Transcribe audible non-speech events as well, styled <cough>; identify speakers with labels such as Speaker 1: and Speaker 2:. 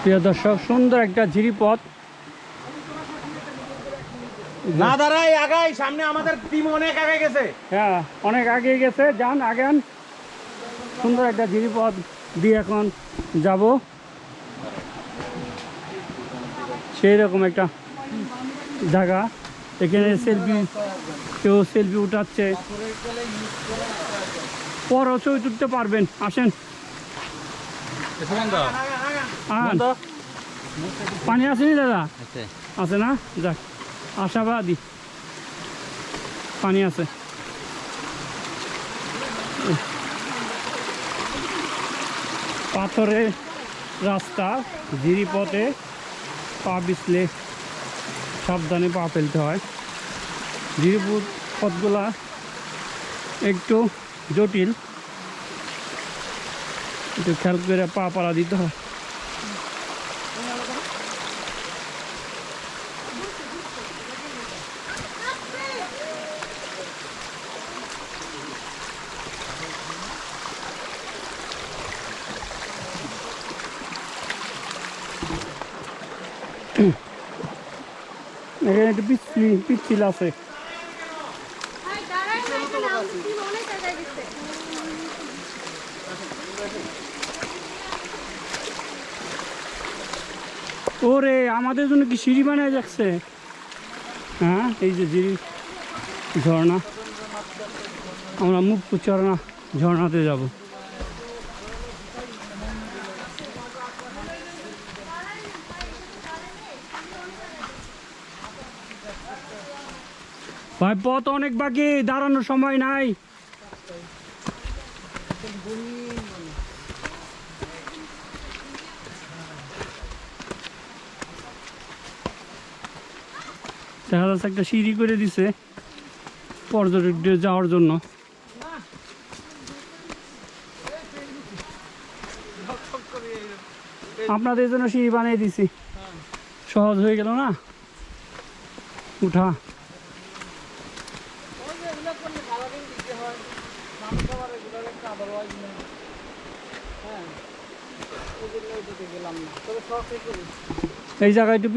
Speaker 1: প্রিয় দর্শক সুন্দর একটা ঝিরিপথ।
Speaker 2: না দাঁড়াই আগাই সামনে আমাদের টিম অনেক আগে গেছে।
Speaker 1: হ্যাঁ অনেক আগে গেছে। যান আগান। সুন্দর একটা ঝিরিপথ দিয়ে এখন যাব। সেই রকম একটা জায়গা। এখানে সেলফি কেউ সেলফি উঠাচ্ছে। পরও ছবি তুলতে পারবেন। আসেন। আন। পানি আসেনি দাদা? আছে। না? যাক আশাবাদী। পানি আছে। পাথরের রাস্তা জিরি পথে পা পিছলে সাবধানে পা ফেলতে হয়। জিরিপুর পথগুলা একটু জটিল। একটু খেয়াল করে পা পাড়া দিতে হয়। <coughs> এখানে একটু পিচ্ছিল আছে ওরে, আমাদের জন্য কি সিঁড়ি বানায় যাচ্ছে? হ্যাঁ এই যে জিরি, ঝর্ণা। আমরা মুখ ঝর্ণা ঝর্ণাতে যাব। ভাই, পথ অনেক বাকি, দাঁড়ানোর সময় নাই। দেখা যাচ্ছে একটা সিঁড়ি করে দিছে পর্যটকদের যাওয়ার জন্য। আপনাদের জন্য সিঁড়ি বানিয়ে দিছি। সহজ হয়ে গেল না? উঠা। এই জায়গায় একটু